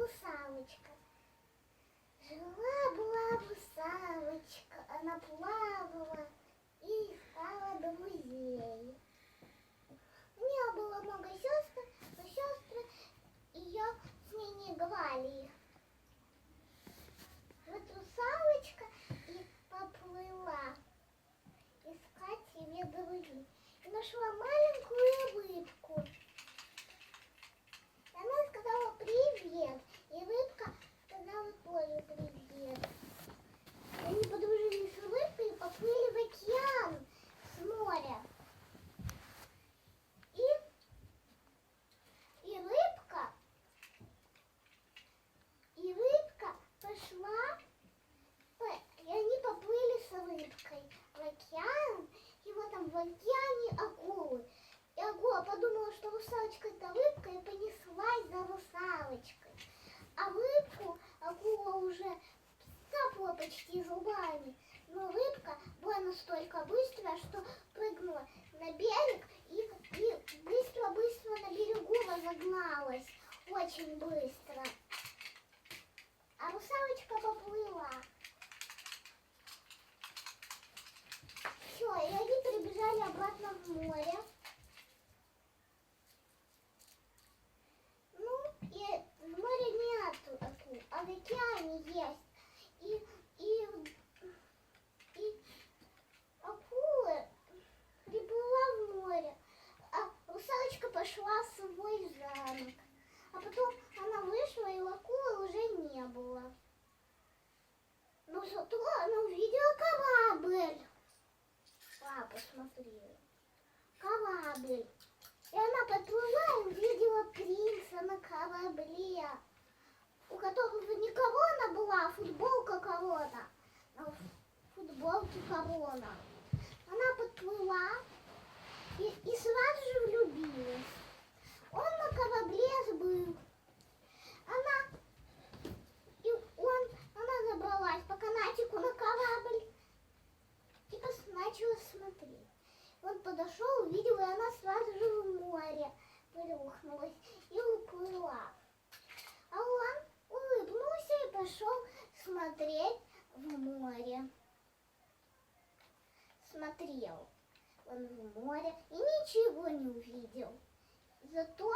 русалочка. Жила-была русалочка, она плавала и искала друзей. У нее было много сестер, но сестры ее с ней не говорили. Вот русалочка и поплыла искать себе друзей. И нашла маленькую рыбку. Она сказала привет. И рыбка сказала тоже привет. И они подружились с рыбкой и поплыли в океан с моря. И, и рыбка, и рыбка пошла, по- и они поплыли с рыбкой в океан, и вот там в океане акулы. И акула подумала, что русалочка это рыбка, и понеслась за русалочкой. А рыбку акула уже цапала почти зубами. Но рыбка была настолько быстрая, что прыгнула на берег и, быстро-быстро на берегу разогналась. Очень быстро. А русалочка поплыла. Все, и они прибежали обратно в море. Ну, и в море нету акул, а в океане есть. И, и, и акулы приплыла в море, а русалочка пошла в свой замок. А потом она вышла, и акулы уже не было. Но зато она увидела корабль. Смотри. Корабль. И она подплыла и увидела принца на корабле, у которого не корона была, а футболка корона. На футболке корона. Она подплыла и, и сразу же влюбилась. Он на корабле был. Она и он, она забралась по канатику на корабль и пос- начала смотреть. Он подошел, увидел, и она сразу же в море плюхнулась и уплыла. А он улыбнулся и пошел смотреть в море. Смотрел он в море и ничего не увидел. Зато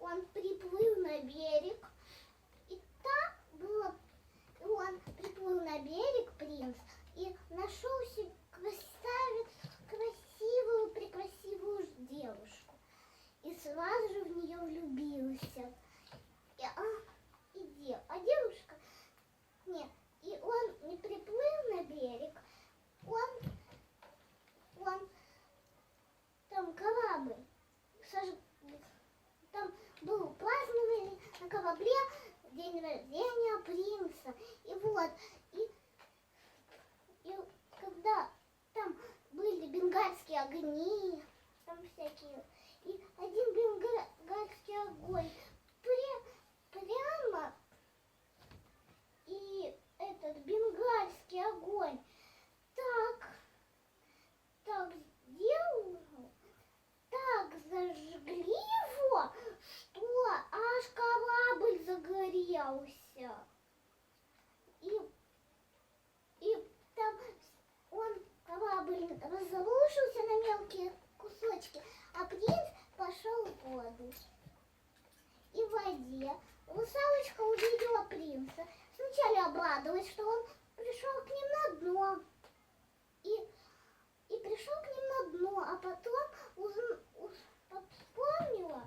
он приплыл на берег, и там было... и Он приплыл на берег, принц, и нашел себе красавец, красивую, прекрасивую ж- девушку. И сразу же в нее влюбился. И, а, и де- а девушка... Нет, и он не приплыл на берег, он... Он... Там корабль. сож- Там был праздновали на корабле день рождения принца. И вот, и, и когда там были бенгальские огни, там всякие, и один бенгальский огонь пре- прямо, и этот бенгальский огонь так, так сделал, так зажгли его, что аж корабль загорелся. И, и там он, корабль, разрушился на мелкие кусочки, а принц пошел в воду. И в воде русалочка увидела принца. Сначала обрадовалась, что он пришел к ним на дно. И и пришел к ним на дно, а потом узн- уз- вспомнила,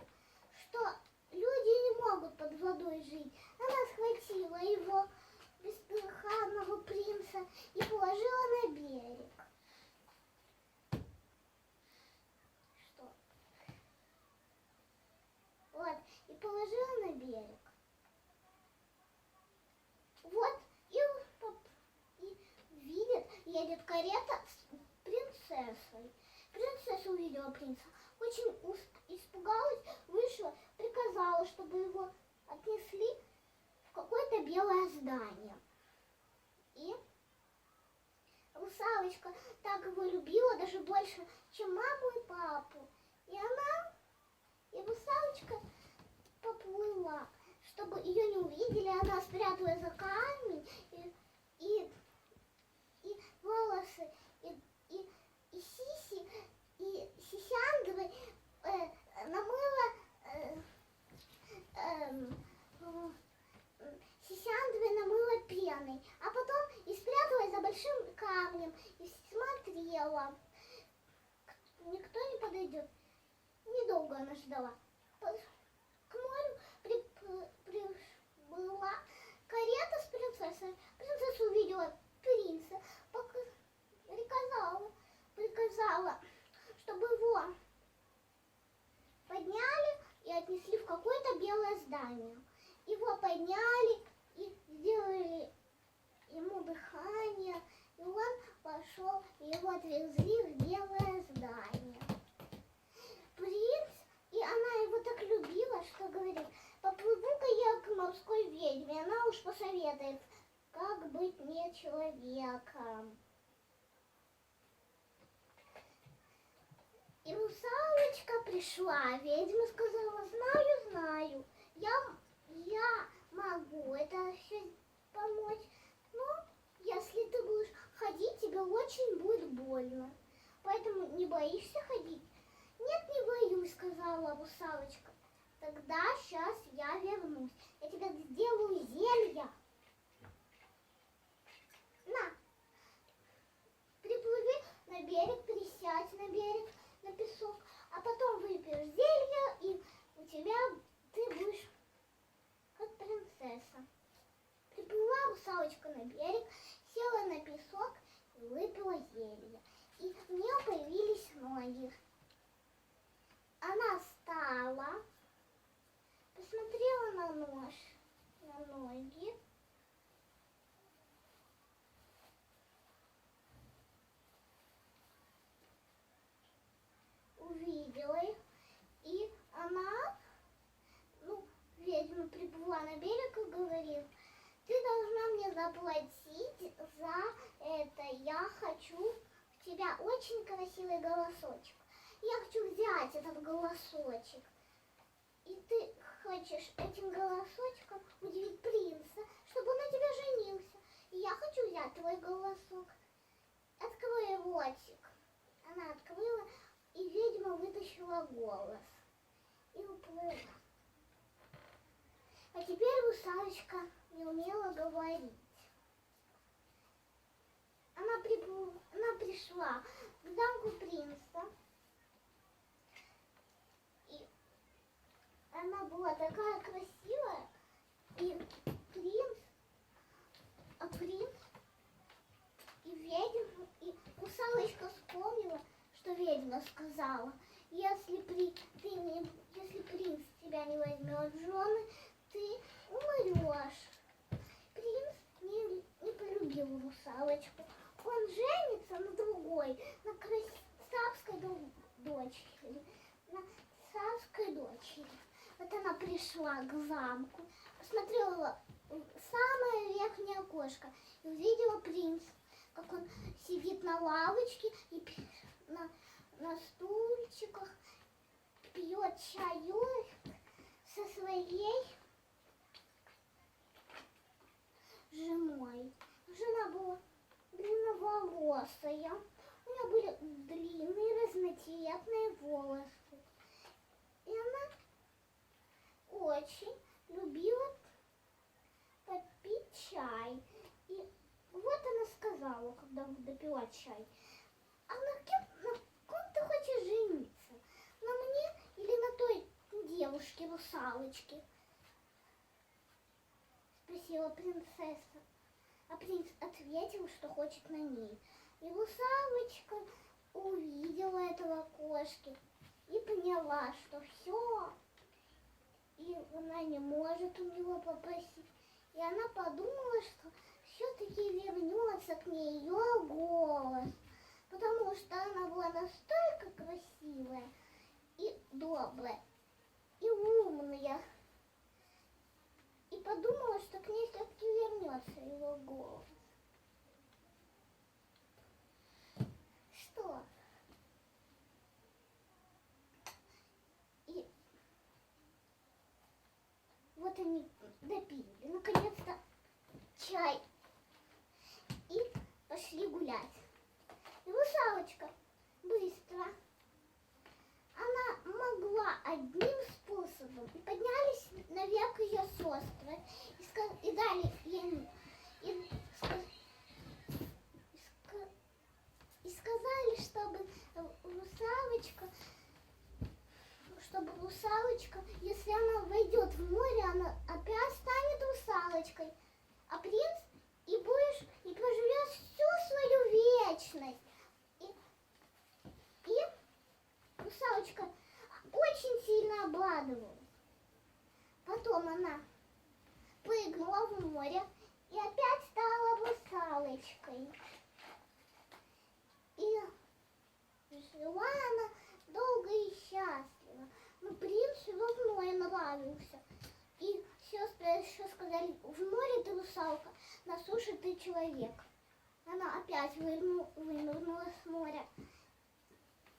что люди не могут под водой жить. Она схватила его, бездыханного принца, и положила на берег. Что? Вот, и положила на берег. Вот, и, поп- и видит, едет карета с принцессой. Принцесса увидела принца, очень испугалась, вышла, приказала, чтобы его отнесли в какое-то белое здание. И русалочка так его любила, даже больше, чем маму и папу. И она, и русалочка поплыла, что ее не увидели, она спряталась за камень, и, и, и волосы, и, и, и сиси, и сисяндры намыла э, сисяндры намыла пеной, а потом и спряталась за большим камнем и смотрела. Никто не подойдет. Недолго она ждала. К морю при- при- прибыла карета с принцессой. Принцесса увидела принца, пока- приказала, приказала, чтобы его подняли и отнесли в какое-то белое здание. Его подняли и сделали ему дыхание, и он пошел, его отвезли в белое здание. Принц, и она его так любила, что говорит, поплыву-ка я к морской ведьме, она уж посоветует, как быть не человеком. И русалочка пришла, ведьма сказала, знаю, я, я могу это все помочь, но если ты будешь ходить, тебе очень будет больно. Поэтому не боишься ходить? Нет, не боюсь, сказала русалочка. Тогда сейчас я вернусь. Я тебе сделаю зелья. На. Приплыви на берег, присядь на берег, на песок, а потом выпьешь зелье, и у тебя ты будешь как принцесса. Приплыла русалочка на берег, села на песок и выпила зелье. И у нее появились ноги. Она встала, посмотрела на нож, на ноги. Увидела их, и она, ну, ведьма приплыла на берег и говорит, ты должна мне заплатить за это. Я хочу в тебя очень красивый голосочек. Я хочу взять этот голосочек. И ты хочешь этим голосочком удивить принца, чтобы он на тебя женился. И я хочу взять твой голосок. Открой ротик. Она открыла, и ведьма вытащила голос. И уплыла. А теперь русалочка умела говорить. Она, прибу- она пришла к замку принца. И она была такая красивая. И принц, а принц и ведьма, и русалочка вспомнила, что ведьма сказала. Если, при, ты не, если принц тебя не возьмет в жены, ты умрешь. Полюбил русалочку. Он женится на другой, на красавской до- дочери. На царской дочери. Вот она пришла к замку, посмотрела самое верхнее окошко и увидела принца, как он сидит на лавочке и на, на стульчиках, пьет чаю со своей женой. Жена была длинноволосая. У нее были длинные разноцветные волосы. И она очень любила попить чай. И вот она сказала, когда допила чай. А на кем, на ком ты хочешь жениться? На мне или на той девушке-русалочке? Спросила принцесса. А принц ответил, что хочет на ней. И русалочка увидела этого кошки и поняла, что все. И она не может у него попросить. И она подумала, что все-таки вернется к ней ее голос. Потому что она была настолько красивая и добрая, и умная. И подумала, что к ней все-таки вернется его голос. Что? И вот они допили, наконец-то, чай. И пошли гулять. И русалочка быстро. Она могла одним способом. И поднялись наверх ее сестры. И, ска- и дали ей... И, ска- и ска- и сказали, чтобы русалочка чтобы русалочка, если она войдет в море, она опять станет русалочкой. А принц и будешь, и проживет всю свою вечность. И, и русалочка очень сильно обрадовалась. Потом она прыгнула в море и опять стала русалочкой. И жила она долго и счастливо. Но принц равно ей нравился. И сестры еще сказали, в море ты русалка, на суше ты человек. Она опять вынырну- вынырнула с моря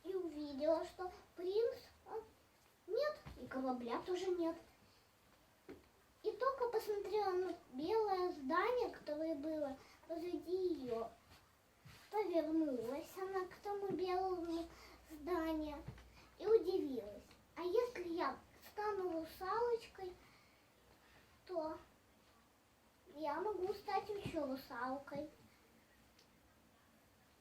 и увидела, что принц корабля тоже нет. И только посмотрела на белое здание, которое было позади ее. Повернулась она к тому белому зданию и удивилась. А если я стану русалочкой, то я могу стать еще русалкой.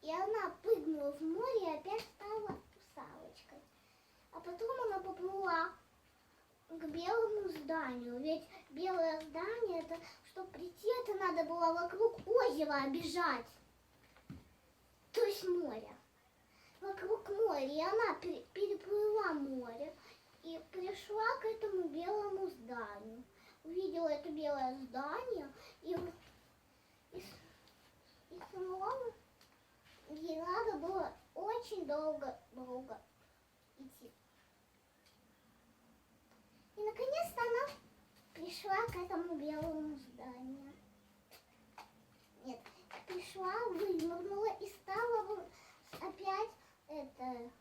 И она прыгнула в море и опять стала русалочкой. А потом она поплыла к белому зданию. Ведь белое здание, это, чтобы прийти, это надо было вокруг озера обижать. То есть моря. Вокруг моря. И она пе- переплыла море и пришла к этому белому зданию. Увидела это белое здание и, и, и снова ей надо было очень долго-долго идти. И наконец-то она пришла к этому белому зданию. Нет, пришла, вынырнула и стала опять это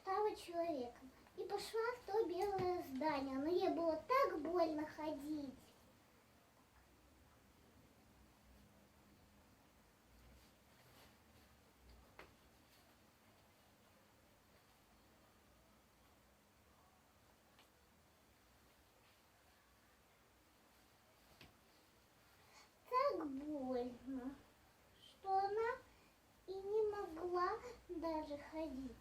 стала человеком. И пошла в то белое здание. Но ей было так больно ходить. Так больно, что она и не могла ходить.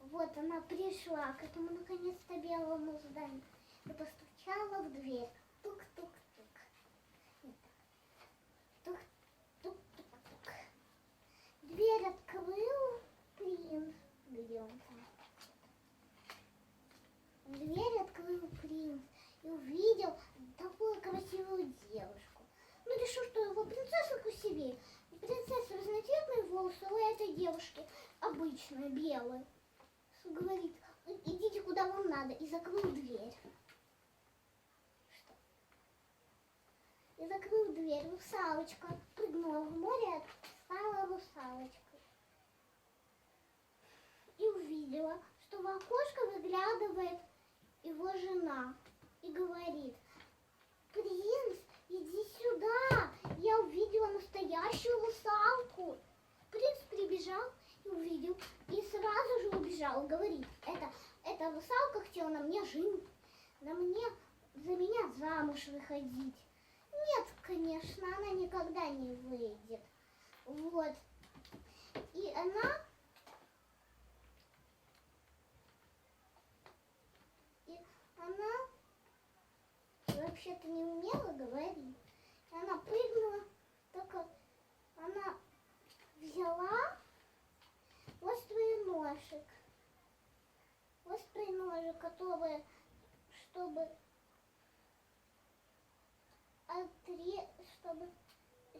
Вот она пришла к этому наконец-то белому зданию и постучала в дверь. Тук-тук-тук. Вот так. Тук-тук-тук. Дверь открыл принц. Где он там? Дверь открыл принц и увидел такую красивую девушку. Ну, решил, что его принцесса красивее. У принцессы разноцветные волосы, а у этой девушки обычные, белые. Говорит, идите куда вам надо, и закрыл дверь. И закрыл дверь. Русалочка прыгнула в море, стала русалочкой. И увидела, что в окошко выглядывает его жена и говорит, принц, иди сюда, я увидела настоящую русалку. Принц прибежал и увидел, и сразу же убежал, говорит, это, эта русалка хотела на мне жить, на мне, за меня замуж выходить. Нет, конечно, она никогда не выйдет. Вот. И она И она вообще-то не умела говорить. И она прыгнула, только она взяла острый ножик. Острый ножик, который, чтобы отре... чтобы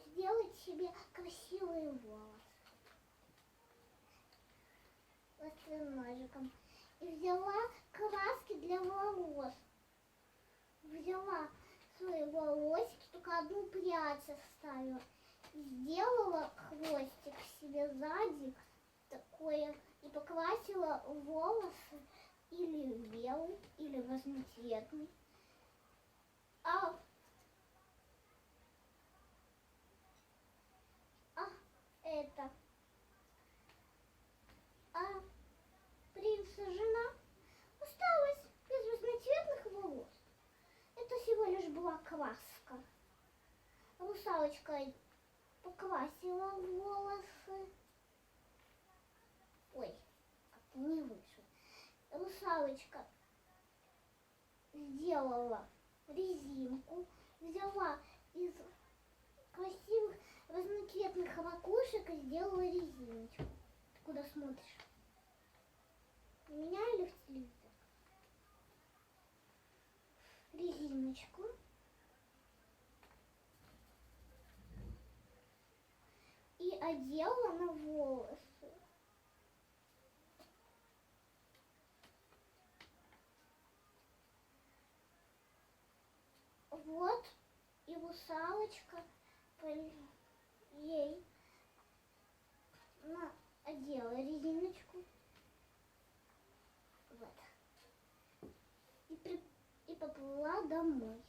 сделать себе красивые волосы. Острым ножиком. И взяла краски для волос. Взяла свои волосики, только одну прядь оставила. Сделала хвостик себе сзади такое и покрасила волосы или белый, или разноцветный. А, а это, а принца жена осталась без разноцветных волос. Это всего лишь была краска. Русалочка покрасила волосы. Ой, как-то не вышло. Русалочка сделала резинку, взяла из красивых разноцветных ракушек и сделала резиночку. Ты куда смотришь? На меня или в телевизор? Резиночку. И одела на волосы. Вот и русалочка ей одела резиночку. Вот. И, при- и поплыла домой.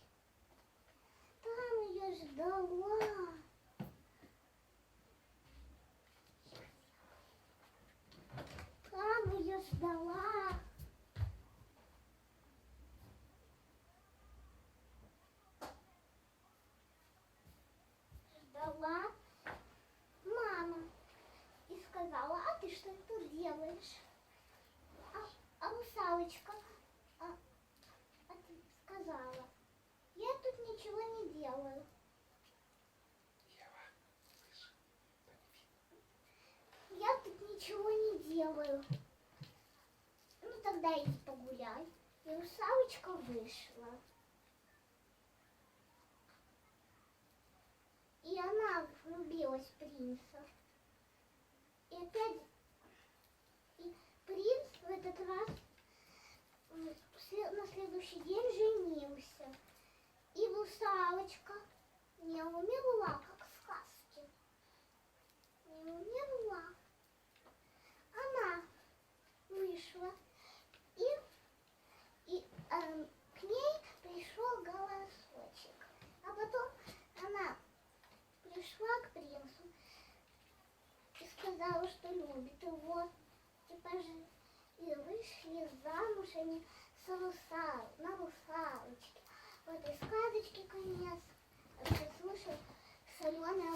Там ее ждала. Там ее ждала. ждала мама и сказала, а ты что тут делаешь? А, а русалочка а, а ты сказала, я тут ничего не делаю. Я тут ничего не делаю. Ну тогда иди погуляй. И русалочка вышла. И она влюбилась в принца. И опять и принц в этот раз на следующий день женился. И русалочка не умерла, как в сказке. Не умерла. Она вышла и, и эм, к ней пришел голосочек. А потом она пришла к принцу и сказала, что любит его. И, пож- и вышли замуж они с русал, на русалочке. Вот и сказочки конец. А ты соленый огурец.